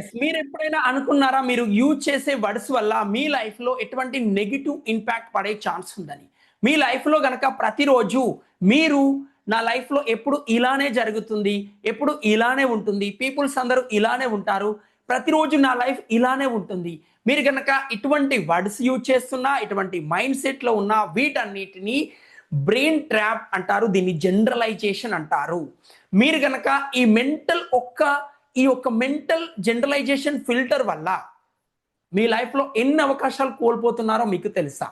Yes మీరు ఎప్పుడైనా అనుకున్నారా మీరు యూజ్ చేసే వర్డ్స్ వల్ల మీ లైఫ్లో ఎటువంటి నెగిటివ్ ఇంపాక్ట్ పడే ఛాన్స్ ఉందని? మీ లైఫ్లో గనక ప్రతిరోజు మీరు నా లైఫ్లో ఎప్పుడు ఇలానే జరుగుతుంది ఎప్పుడు ఇలానే ఉంటుంది పీపుల్స్ అందరూ ఇలానే ఉంటారు ప్రతిరోజు నా లైఫ్ ఇలానే ఉంటుంది. మీరు గనక ఇటువంటి వర్డ్స్ యూజ్ చేస్తున్నా ఇటువంటి మైండ్ సెట్లో ఉన్న వీటన్నిటిని బ్రెయిన్ ట్రాప్ అంటారు దీన్ని జనరలైజేషన్ అంటారు. మీరు గనక ఈ మెంటల్ ఒక్క ఈ యొక్క మెంటల్ జనరలైజేషన్ ఫిల్టర్ వల్ల మీ లైఫ్లో ఎన్ని అవకాశాలు కోల్పోతున్నారో మీకు తెలుసా?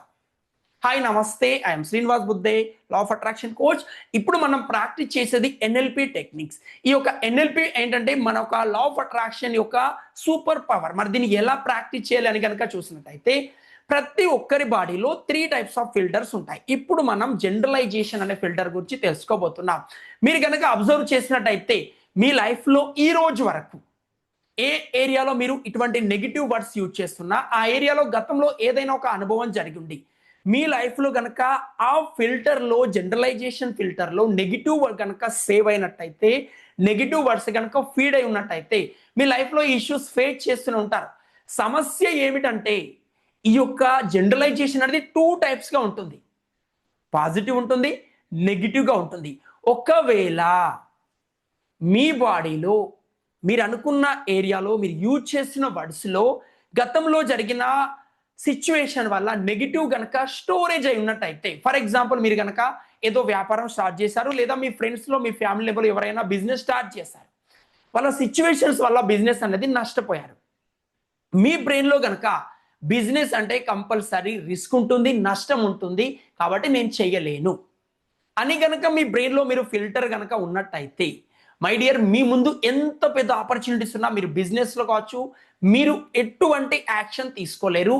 హాయ్ నమస్తే I'm Srinivas Budde law of attraction coach ఇప్పుడు మనం ప్రాక్టీస్ చేసేది ఎన్ఎల్పి టెక్నిక్స్ ఈ యొక్క ఎన్ఎల్పి ఏంటంటే మన ఒక లా ఆఫ్ అట్రాక్షన్ యొక్క సూపర్ పవర్ మరి దీన్ని ఎలా ప్రాక్టీస్ చేయాలి అని కనుక చూసినట్టయితే ప్రతి ఒక్కరి బాడీలో త్రీ టైప్స్ ఆఫ్ ఫిల్టర్స్ ఉంటాయి. ఇప్పుడు మనం జనరలైజేషన్ అనే ఫిల్టర్ గురించి తెలుసుకోబోతున్నాం. మీరు కనుక అబ్జర్వ్ చేసినట్టయితే మీ లైఫ్లో ఈ రోజు వరకు ఏ ఏరియాలో మీరు ఇటువంటి నెగిటివ్ వర్డ్స్ యూజ్ చేస్తున్నా ఆ ఏరియాలో గతంలో ఏదైనా ఒక అనుభవం జరిగింది మీ లైఫ్లో గనక ఆ ఫిల్టర్లో జనరలైజేషన్ ఫిల్టర్లో నెగిటివ్ వర్డ్ కనుక సేవ్ అయినట్టయితే నెగిటివ్ వర్డ్స్ కనుక ఫీడ్ అయి ఉన్నట్టయితే మీ లైఫ్లో ఇష్యూస్ ఫేస్ చేస్తూనే ఉంటారు. సమస్య ఏమిటంటే ఈ యొక్క జనరలైజేషన్ అనేది టూ టైప్స్గా ఉంటుంది. పాజిటివ్ ఉంటుంది నెగిటివ్గా ఉంటుంది. ఒకవేళ మీ బాడీలో మీరు అనుకున్న ఏరియాలో మీరు యూజ్ చేసిన వర్డ్స్లో గతంలో జరిగిన సిచ్యువేషన్ వల్ల నెగిటివ్ గనక స్టోరేజ్ అయి ఉన్నట్టయితే ఫర్ ఎగ్జాంపుల్ మీరు గనక ఏదో వ్యాపారం స్టార్ట్ చేశారు లేదా మీ ఫ్రెండ్స్లో మీ ఫ్యామిలీ లెవెల్ ఎవరైనా బిజినెస్ స్టార్ట్ చేశారు. వాళ్ళ సిచ్యువేషన్స్ వల్ల బిజినెస్ అనేది నష్టపోయారు. మీ బ్రెయిన్లో గనక బిజినెస్ అంటే కంపల్సరీ రిస్క్ ఉంటుంది నష్టం ఉంటుంది కాబట్టి నేను చేయలేను. అని గనక మీ బ్రెయిన్లో మీరు ఫిల్టర్ గనక ఉన్నట్టయితే మై డియర్ మీ ముందు ఎంత పెద్ద ఆపర్చునిటీస్ ఉన్నా మీరు బిజినెస్లో కావచ్చు మీరు ఎటువంటి యాక్షన్ తీసుకోలేరు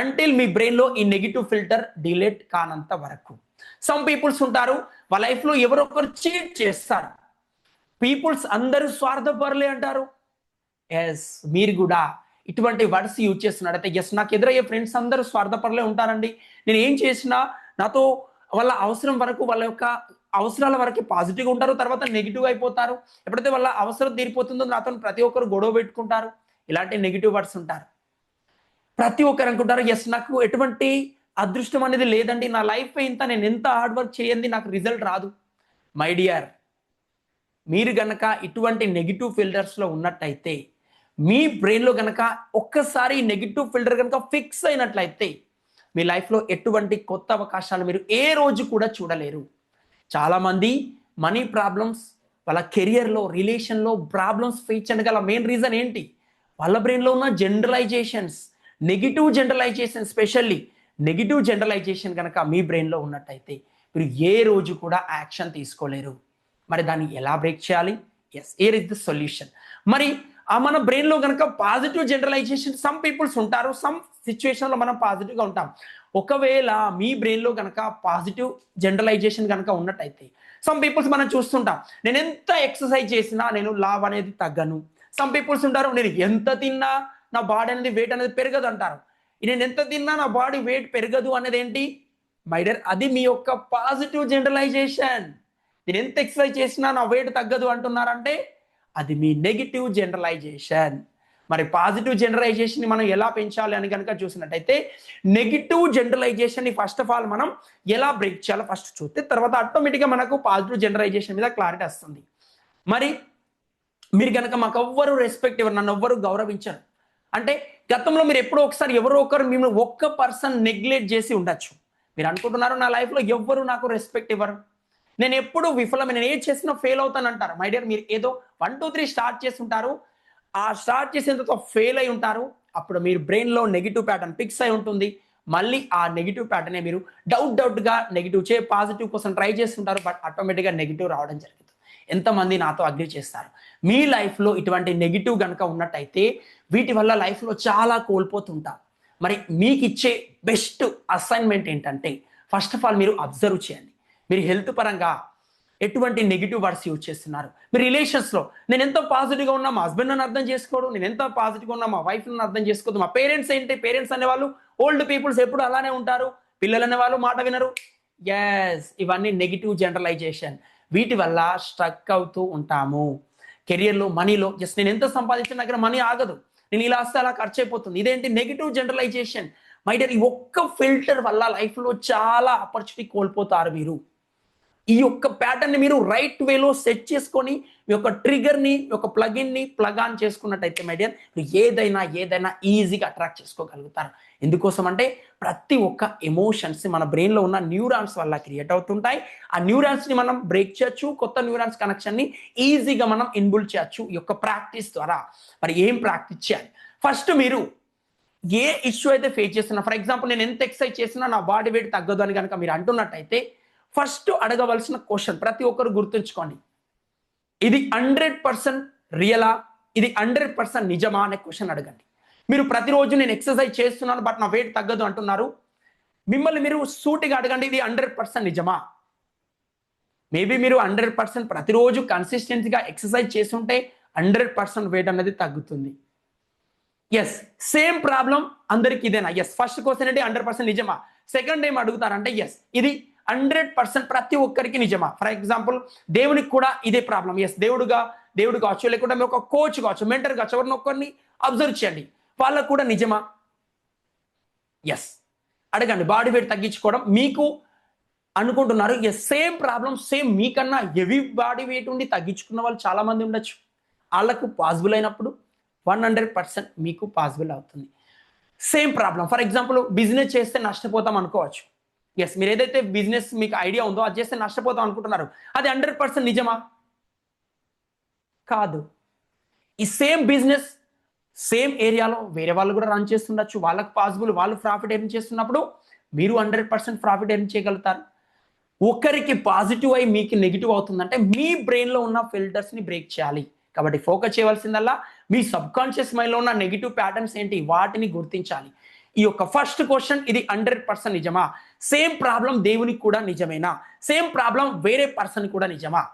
అంటిల్ మీ బ్రెయిన్లో ఈ నెగిటివ్ ఫిల్టర్ డిలేట్ కానంత వరకు. సమ్ పీపుల్స్ ఉంటారు వాళ్ళ లైఫ్లో ఎవరో చీట్ చేస్తారు. పీపుల్స్ అందరూ స్వార్థపరులే అంటారు. ఎస్ మీరు కూడా ఇటువంటి వర్డ్స్ యూజ్ చేస్తున్నాడైతే ఎస్ నాకు ఎదురయ్యే ఫ్రెండ్స్ అందరూ స్వార్థపరులే ఉంటారండి. నేను ఏం చేసినా నాతో వాళ్ళ అవసరం వరకు వాళ్ళ యొక్క అవసరాల వరకు పాజిటివ్గా ఉంటారు తర్వాత నెగిటివ్ అయిపోతారు. ఎప్పుడైతే వాళ్ళ అవసరం తీరిపోతుందో నాతో ప్రతి ఒక్కరు గొడవ పెట్టుకుంటారు ఇలాంటి నెగిటివ్ వర్డ్స్ ఉంటారు. ప్రతి ఒక్కరు అనుకుంటారు ఎస్ నాకు ఎటువంటి అదృష్టం అనేది లేదండి నా లైఫ్ ఇంత నేను ఎంత హార్డ్ వర్క్ చేయండి నాకు రిజల్ట్ రాదు. మై డియర్ మీరు గనక ఇటువంటి నెగిటివ్ ఫిల్టర్స్లో ఉన్నట్టయితే మీ బ్రెయిన్లో గనక ఒక్కసారి నెగిటివ్ ఫిల్టర్ కనుక ఫిక్స్ అయినట్లయితే మీ లైఫ్లో ఎటువంటి కొత్త అవకాశాలు మీరు ఏ రోజు కూడా చూడలేరు. చాలామంది మనీ ప్రాబ్లమ్స్ వాళ్ళ కెరియర్లో రిలేషన్లో ప్రాబ్లమ్స్ ఫేస్ చేయగల మెయిన్ రీజన్ ఏంటి? వాళ్ళ బ్రెయిన్లో ఉన్న generalisations negative generalisation specially negative generalisation కనుక మీ బ్రెయిన్లో ఉన్నట్టయితే మీరు ఏ రోజు కూడా యాక్షన్ తీసుకోలేరు. మరి దాన్ని ఎలా బ్రేక్ చేయాలి? Yes here is the solution మరి ఆ మన బ్రెయిన్లో కనుక పాజిటివ్ జనరలైజేషన్ సమ్ పీపుల్స్ ఉంటారు సమ్ సిచ్యువేషన్లో మనం పాజిటివ్గా ఉంటాం. ఒకవేళ మీ బ్రెయిన్లో కనుక పాజిటివ్ జనరలైజేషన్ కనుక ఉన్నట్టయితే సమ్ పీపుల్స్ మనం చూస్తుంటాం నేను ఎంత ఎక్సర్సైజ్ చేసినా నేను లావ్ అనేది తగ్గను. సమ్ పీపుల్స్ ఉంటారు నేను ఎంత తిన్నా నా బాడీ అనేది వెయిట్ అనేది పెరగదు అంటారు. నేను ఎంత తిన్నా నా బాడీ వెయిట్ పెరగదు అనేది ఏంటి? మైడర్ అది మీ యొక్క పాజిటివ్ జనరలైజేషన్ నేను ఎంత ఎక్సర్సైజ్ చేసినా నా వెయిట్ తగ్గదు అంటున్నారంటే అది మీ నెగిటివ్ జనరలైజేషన్ మరి పాజిటివ్ జనరలైజేషన్ మనం ఎలా పెంచాలి అని కనుక చూసినట్టయితే negative generalisation first of all మనం ఎలా బ్రేక్ చేయాలో ఫస్ట్ చూస్తే తర్వాత ఆటోమేటిక్గా మనకు పాజిటివ్ జనరలైజేషన్ మీద క్లారిటీ వస్తుంది. మరి మీరు కనుక మాకు ఎవ్వరు రెస్పెక్ట్ ఇవ్వరు నన్ను ఎవ్వరు గౌరవించరు. అంటే గతంలో మీరు ఎప్పుడో ఒకసారి ఎవరో ఒకరు మిమ్మల్ని ఒక్క పర్సన్ నెగ్లెక్ట్ చేసి ఉండొచ్చు. మీరు అనుకుంటున్నారు నా లైఫ్లో ఎవ్వరు నాకు రెస్పెక్ట్ ఇవ్వరు. నేను ఎప్పుడు విఫలం నేను ఏం చేసినా ఫెయిల్ అవుతాను అంటారు మై డియర్ మీరు ఏదో వన్ టూ త్రీ స్టార్ట్ చేసి ఉంటారు. ఆ స్టార్ట్ చేసిన తర్వాత ఫెయిల్ అయి ఉంటారు. అప్పుడు మీరు బ్రెయిన్లో నెగిటివ్ ప్యాటర్న్ ఫిక్స్ అయి ఉంటుంది. మళ్ళీ ఆ నెగిటివ్ ప్యాటర్నే మీరు డౌట్ డౌట్గా నెగిటివ్ చే పాజిటివ్ కోసం ట్రై చేస్తుంటారు. బట్ ఆటోమేటిక్గా నెగిటివ్ రావడం జరుగుతుంది. ఎంతమంది నాతో అగ్రి చేస్తారు? మీ లైఫ్లో ఇటువంటి నెగిటివ్ కనుక ఉన్నట్టయితే వీటి వల్ల లైఫ్లో చాలా కోల్పోతుంటాం మరి మీకు ఇచ్చే బెస్ట్ అసైన్మెంట్ ఏంటంటే ఫస్ట్ ఆఫ్ ఆల్ మీరు అబ్జర్వ్ చేయండి. మీరు హెల్త్ పరంగా ఎటువంటి నెగిటివ్ వర్డ్స్ యూజ్ చేస్తున్నారు? మీ రిలేషన్స్లో నేను ఎంతో పాజిటివ్గా ఉన్నా మా హస్బెండ్ నన్ను అర్థం చేసుకోడు నేను ఎంత పాజిటివ్గా ఉన్నా మా వైఫ్ నన్ను అర్థం చేసుకోదు. మా పేరెంట్స్ ఏంటి? పేరెంట్స్ అనేవాళ్ళు ఓల్డ్ పీపుల్స్ ఎప్పుడు అలానే ఉంటారు. పిల్లలు అనేవాళ్ళు మాట వినరు. ఎస్ ఇవన్నీ నెగిటివ్ జనరలైజేషన్ వీటి వల్ల స్ట్రక్ అవుతూ ఉంటాము. కెరియర్లో మనీలో జస్ట్ నేను ఎంత సంపాదించిన దగ్గర మనీ ఆగదు. నేను ఇలా వస్తే అలా ఖర్చు అయిపోతుంది. ఇదేంటి? నెగిటివ్ జనరలైజేషన్ మై ఈ ఒక్క ఫిల్టర్ వల్ల లైఫ్లో చాలా ఆపర్చునిటీ కోల్పోతారు మీరు. ఈ యొక్క ప్యాటర్న్ మీరు రైట్ వేలో సెట్ చేసుకొని మీ యొక్క ట్రిగర్ని మీ యొక్క ప్లగిన్ని ప్లగ్ ఆన్ చేసుకున్నట్టయితే మీడియర్ మీరు ఏదైనా ఏదైనా ఈజీగా అట్రాక్ట్ చేసుకోగలుగుతారు. ఎందుకోసం అంటే ప్రతి ఒక్క ఎమోషన్స్ మన బ్రెయిన్లో ఉన్న న్యూరాన్స్ వల్ల క్రియేట్ అవుతుంటాయి. ఆ న్యూరాన్స్ని మనం బ్రేక్ చేయొచ్చు కొత్త న్యూరాన్స్ కనెక్షన్ని ఈజీగా మనం ఇన్బుల్ చేయొచ్చు ఈ యొక్క ప్రాక్టీస్ ద్వారా. మరి ఏం ప్రాక్టీస్ చేయాలి? ఫస్ట్ మీరు ఏ ఇష్యూ అయితే ఫేస్ చేస్తున్నా ఫర్ ఎగ్జాంపుల్ నేను ఎంత ఎక్సర్సైజ్ చేసినా నా బాడీ వెయిట్ తగ్గదు అని కనుక మీరు అంటున్నట్టయితే ఫస్ట్ అడగవలసిన క్వశ్చన్ ప్రతి ఒక్కరు గుర్తుంచుకోండి. ఇది హండ్రెడ్ పర్సెంట్ రియలా? ఇది హండ్రెడ్ పర్సెంట్ నిజమా అనే క్వశ్చన్ అడగండి. మీరు ప్రతిరోజు నేను ఎక్సర్సైజ్ చేస్తున్నాను బట్ నా వెయిట్ తగ్గదు అంటున్నారు. మిమ్మల్ని మీరు సూటిగా అడగండి ఇది హండ్రెడ్ పర్సెంట్ నిజమా? మేబీ మీరు హండ్రెడ్ పర్సెంట్ ప్రతిరోజు కన్సిస్టెన్సీగా ఎక్సర్సైజ్ చేస్తుంటే హండ్రెడ్ పర్సెంట్ వెయిట్ అనేది తగ్గుతుంది. ఎస్ సేమ్ ప్రాబ్లం అందరికి ఇదేనా? ఎస్ ఫస్ట్ క్వశ్చన్ అంటే హండ్రెడ్ పర్సెంట్ నిజమా? సెకండ్ ఏం అడుగుతారంటే ఎస్ ఇది హండ్రెడ్ పర్సెంట్ ప్రతి ఒక్కరికి నిజమా? ఫర్ ఎగ్జాంపుల్ దేవునికి కూడా ఇదే ప్రాబ్లం. ఎస్ దేవుడుగా దేవుడు కావచ్చు లేకుంటే మీ ఒక కోచ్ కావచ్చు మెంటర్ కావచ్చు ఎవరిని ఒక్కరిని అబ్జర్వ్ చేయండి. వాళ్ళకు కూడా నిజమా? ఎస్ అడగండి బాడీ వెయిట్ తగ్గించుకోవడం మీకు అనుకుంటున్నారు. ఎస్ సేమ్ ప్రాబ్లం సేమ్ మీకన్నా హెవీ బాడీ వెయిట్ ఉండి తగ్గించుకున్న వాళ్ళు చాలామంది ఉండొచ్చు. వాళ్ళకు పాసిబుల్ అయినప్పుడు వన్ హండ్రెడ్ పర్సెంట్ మీకు పాసిబుల్ అవుతుంది. Same problem for example business చేస్తే నష్టపోతాం అనుకోవచ్చు. ఎస్ మీరు ఏదైతే బిజినెస్ మీకు ఐడియా ఉందో అది చేస్తే నష్టపోతాం అనుకుంటున్నారు. అది హండ్రెడ్ పర్సెంట్ నిజమా? కాదు. ఈ సేమ్ బిజినెస్ సేమ్ ఏరియాలో వేరే వాళ్ళు కూడా రన్ చేస్తుండొచ్చు. వాళ్ళకి పాసిబుల్ వాళ్ళు ప్రాఫిట్ ఎర్న్ చేస్తున్నప్పుడు మీరు హండ్రెడ్ పర్సెంట్ ప్రాఫిట్ ఎర్న్ చేయగలుగుతారు. ఒకరికి పాజిటివ్ అయి మీకు నెగిటివ్ అవుతుందంటే మీ బ్రెయిన్లో ఉన్న ఫిల్టర్స్ని బ్రేక్ చేయాలి. కాబట్టి ఫోకస్ చేయవలసిందల్లా మీ సబ్ కాన్షియస్ మైండ్లో ఉన్న నెగిటివ్ ప్యాటర్న్స్ ఏంటి? వాటిని గుర్తించాలి. ఈ యొక్క ఫస్ట్ క్వశ్చన్ ఇది హండ్రెడ్ పర్సెంట్ నిజమా? సేమ్ ప్రాబ్లం దేవునికి కూడా నిజమేనా? సేమ్ ప్రాబ్లం వేరే పర్సన్ కూడా నిజమా?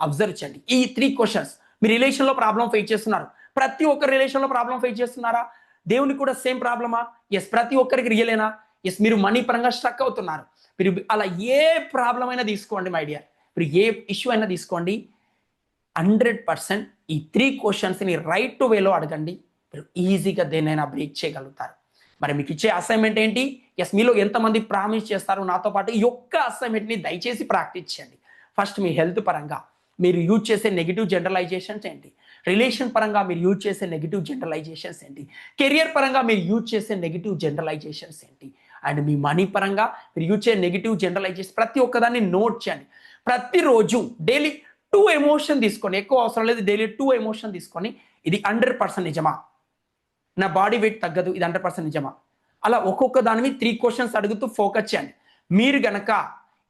అబ్జర్వ్ చేయండి. ఈ త్రీ క్వశ్చన్స్ మీ రిలేషన్లో ప్రాబ్లం ఫేస్ చేస్తున్నారు. ప్రతి ఒక్క రిలేషన్లో ప్రాబ్లం ఫేస్ చేస్తున్నారా? దేవునికి కూడా సేమ్ ప్రాబ్లమా ఎస్ ప్రతి ఒక్కరికి రియలేనా ఎస్ మీరు మనీ పరంగా స్ట్రక్ అవుతున్నారు. మీరు అలా ఏ ప్రాబ్లం అయినా తీసుకోండి మై డియర్ మీరు ఏ ఇష్యూ అయినా తీసుకోండి. హండ్రెడ్ పర్సెంట్ ఈ త్రీ క్వశ్చన్స్ని రైట్ టు వేలో అడగండి. మీరు ఈజీగా దేనైనా బ్రేక్ చేయగలుగుతారు. మరి మీకు ఇచ్చే అసైన్మెంట్ ఏంటి? ఎస్ మీలో ఎంతమంది ప్రామిస్ చేస్తారు నాతో పాటు ఈ ఒక్క అసైన్మెంట్ని దయచేసి ప్రాక్టీస్ చేయండి. ఫస్ట్ మీ హెల్త్ పరంగా మీరు యూజ్ చేసే నెగిటివ్ జనరలైజేషన్స్ ఏంటి? రిలేషన్ పరంగా మీరు యూజ్ చేసే నెగిటివ్ జనరలైజేషన్స్ ఏంటి? కెరియర్ పరంగా మీరు యూజ్ చేసే నెగిటివ్ జనరలైజేషన్స్ ఏంటి? అండ్ మీ మనీ పరంగా మీరు యూజ్ చేసే నెగిటివ్ జనరలైజేషన్ ప్రతి ఒక్కదాన్ని నోట్ చేయండి. ప్రతిరోజు డైలీ టూ ఎమోషన్ తీసుకొని ఎక్కువ అవసరం లేదు డైలీ టూ ఎమోషన్ తీసుకొని ఇది హండ్రెడ్ పర్సెంట్ నిజమా? నా బాడీ వెయిట్ తగ్గదు ఇది హండ్రెడ్ పర్సెంట్ నిజమా? అలా ఒక్కొక్క దాని మీద త్రీ క్వశ్చన్స్ అడుగుతూ ఫోకస్ చేయండి. మీరు గనక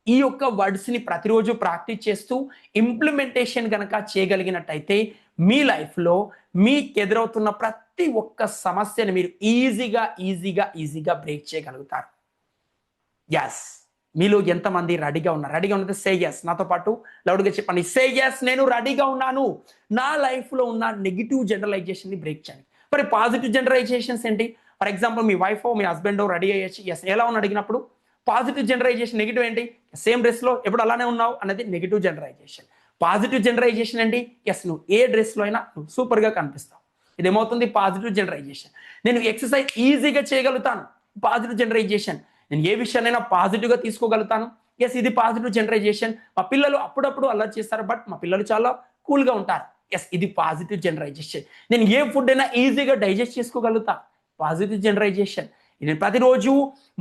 ఈ యొక్క వర్డ్స్ని ప్రతిరోజు ప్రాక్టీస్ చేస్తూ ఇంప్లిమెంటేషన్ గనక చేయగలిగినట్టయితే మీ లైఫ్లో మీకు ఎదురవుతున్న ప్రతి ఒక్క సమస్యను మీరు ఈజీగా ఈజీగా ఈజీగా బ్రేక్ చేయగలుగుతారు. ఎస్ మీలో ఎంతమంది రెడీగా ఉన్నారు? రెడీగా ఉన్నది సే ఎస్ నాతో పాటు లౌడ్గా చెప్పండి. సే ఎస్ నేను రెడీగా ఉన్నాను. నా లైఫ్లో ఉన్న నెగిటివ్ జనరలైజేషన్ని బ్రేక్ చేయండి. మరి పాజిటివ్ జనరలైజేషన్స్ ఏంటి? ఫర్ ఎగ్జాంపుల్ మీ వైఫ్ మీ హస్బెండ్ రెడీ అయ్యేసి ఎస్ ఎలా ఉన్న అడిగినప్పుడు పాజిటివ్ జనరైజేషన్ నెగిటివ్ ఏంటి? సేమ్ డ్రెస్లో ఎప్పుడు అలానే ఉన్నావు అనేది నెగిటివ్ జనరైజేషన్ పాజిటివ్ జనరైజేషన్ ఏంటి? ఎస్ నువ్వు ఏ డ్రెస్లో అయినా నువ్వు సూపర్గా కనిపిస్తావు. ఇదేమవుతుంది? పాజిటివ్ జనరైజేషన్ నేను ఎక్సర్సైజ్ ఈజీగా చేయగలుగుతాను. పాజిటివ్ జనరైజేషన్ నేను ఏ విషయాన్నైనా పాజిటివ్గా తీసుకోగలుగుతాను. ఎస్ ఇది పాజిటివ్ జనరైజేషన్ మా పిల్లలు అప్పుడప్పుడు అల్లరి చేస్తారు బట్ మా పిల్లలు చాలా కూల్గా ఉంటారు. ఎస్ ఇది పాజిటివ్ జనరైజేషన్ నేను ఏ ఫుడ్ అయినా ఈజీగా డైజెస్ట్ చేసుకోగలుగుతా. పాజిటివ్ జనరైజేషన్ నేను ప్రతిరోజు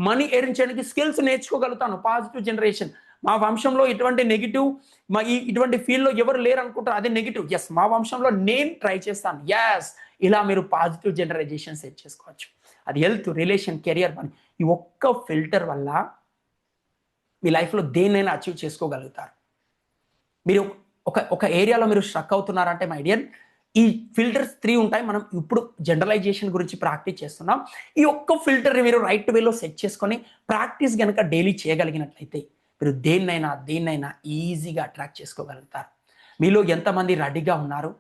మనీ ఎర్న్ చేయడానికి స్కిల్స్ నేర్చుకోగలుగుతాను. పాజిటివ్ జనరేషన్ మా వంశంలో ఇటువంటి నెగిటివ్ మా ఈ ఇటువంటి ఫీల్డ్లో ఎవరు లేరు అనుకుంటారు అదే నెగిటివ్ ఎస్ మా వంశంలో నేను ట్రై చేస్తాను. ఎస్ ఇలా మీరు పాజిటివ్ జనరైజేషన్ సెట్ చేసుకోవచ్చు. అది హెల్త్ రిలేషన్ కెరియర్ పని ఈ ఒక్క ఫిల్టర్ వల్ల మీ లైఫ్లో దేన్నైనా అచీవ్ చేసుకోగలుగుతారు. మీరు ఒక ఒక ఏరియాలో మీరు స్ట్రక్ అవుతున్నారంటే మై డియర్ ఈ ఫిల్టర్స్ త్రీ ఉంటాయి. మనం ఇప్పుడు జనరలైజేషన్ గురించి ప్రాక్టీస్ చేస్తున్నాం. ఈ ఒక్క ఫిల్టర్ని మీరు రైట్ వేలో సెట్ చేసుకొని ప్రాక్టీస్ కనుక డైలీ చేయగలిగినట్లయితే మీరు దేన్నైనా దేన్నైనా ఈజీగా అట్రాక్ట్ చేసుకోగలుగుతారు. మీలో ఎంతమంది రెడీగా ఉన్నారు?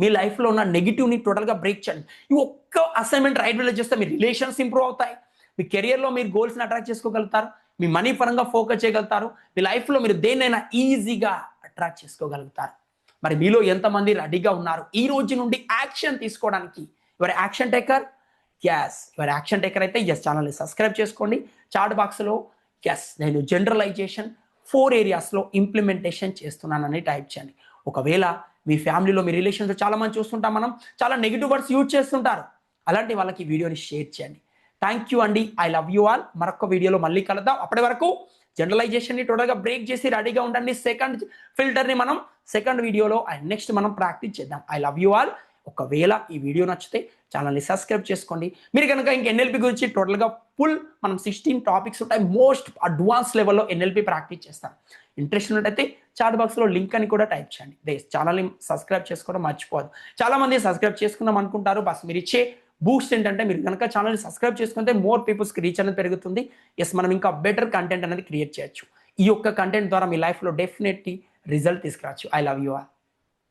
మీ లైఫ్లో ఉన్న నెగిటివ్ని టోటల్గా బ్రేక్ చేయండి. ఈ ఒక్క అసైన్మెంట్ రైట్ వేలో చేస్తే మీ రిలేషన్స్ ఇంప్రూవ్ అవుతాయి. మీ కెరియర్లో మీరు గోల్స్ని అట్రాక్ట్ చేసుకోగలుగుతారు. మీ మనీ పరంగా ఫోకస్ చేయగలుగుతారు. మీ లైఫ్లో మీరు దేన్నైనా ఈజీగా అట్రాక్ట్ చేసుకోగలుగుతారు. మరి మీలో ఎంతమంది రెడీగా ఉన్నారు? ఈ రోజు నుండి యాక్షన్ తీసుకోవడానికి ఎవరి యాక్షన్ టేకర్? ఎస్ ఎవరి యాక్షన్ టేకర్ అయితే ఎస్ ఛానల్ని సబ్స్క్రైబ్ చేసుకోండి. చాట్ బాక్స్లో ఎస్ నేను జనరలైజేషన్ ఫోర్ ఏరియాస్లో ఇంప్లిమెంటేషన్ చేస్తున్నానని టైప్ చేయండి. ఒకవేళ మీ ఫ్యామిలీలో మీ రిలేషన్స్ చాలా మంది చూస్తుంటాం మనం చాలా నెగిటివ్ వర్డ్స్ యూజ్ చేస్తుంటారు. అలాంటి వాళ్ళకి వీడియోని షేర్ చేయండి. థ్యాంక్ యూ అండి. ఐ లవ్ యూ ఆల్ మరొక వీడియోలో మళ్ళీ కలుద్దాం. అప్పటి వరకు జనరలైజేషన్ని టోటల్గా బ్రేక్ చేసి రెడీగా ఉండండి. సెకండ్ ఫిల్టర్ని మనం సెకండ్ వీడియోలో అండ్ నెక్స్ట్ మనం ప్రాక్టీస్ చేద్దాం. I love you all. ఒకవేళ ఈ వీడియో నచ్చితే ఛానల్ని సబ్స్క్రైబ్ చేసుకోండి. మీరు కనుక ఇంక ఎన్ఎల్పి గురించి టోటల్గా ఫుల్ మనం సిక్స్టీన్ టాపిక్స్ ఉంటాయి. మోస్ట్ అడ్వాన్స్ లెవెల్లో ఎన్ఎల్పి ప్రాక్టీస్ చేస్తాం. ఇంట్రెస్ట్ ఉన్నట్టయితే చాట్ బాక్స్లో లింక్ అని కూడా టైప్ చేయండి. దే ఛానల్ని సబ్స్క్రైబ్ చేసుకోవడం మర్చిపోదు చాలా మంది సబ్స్క్రైబ్ చేసుకుందాం అనుకుంటారు. బస్ మీరు ఇచ్చే బూస్ట్ ఏంటంటే మీరు కనుక ఛానల్ని సబ్స్క్రైబ్ చేసుకుంటే మోర్ పీపుల్స్కి రీచ్ అనేది పెరుగుతుంది. ఎస్ మనం ఇంకా బెటర్ కంటెంట్ అనేది క్రియేట్ చేయొచ్చు. ఈ యొక్క కంటెంట్ ద్వారా మీ లైఫ్లో definitely result is scratch. I love you all.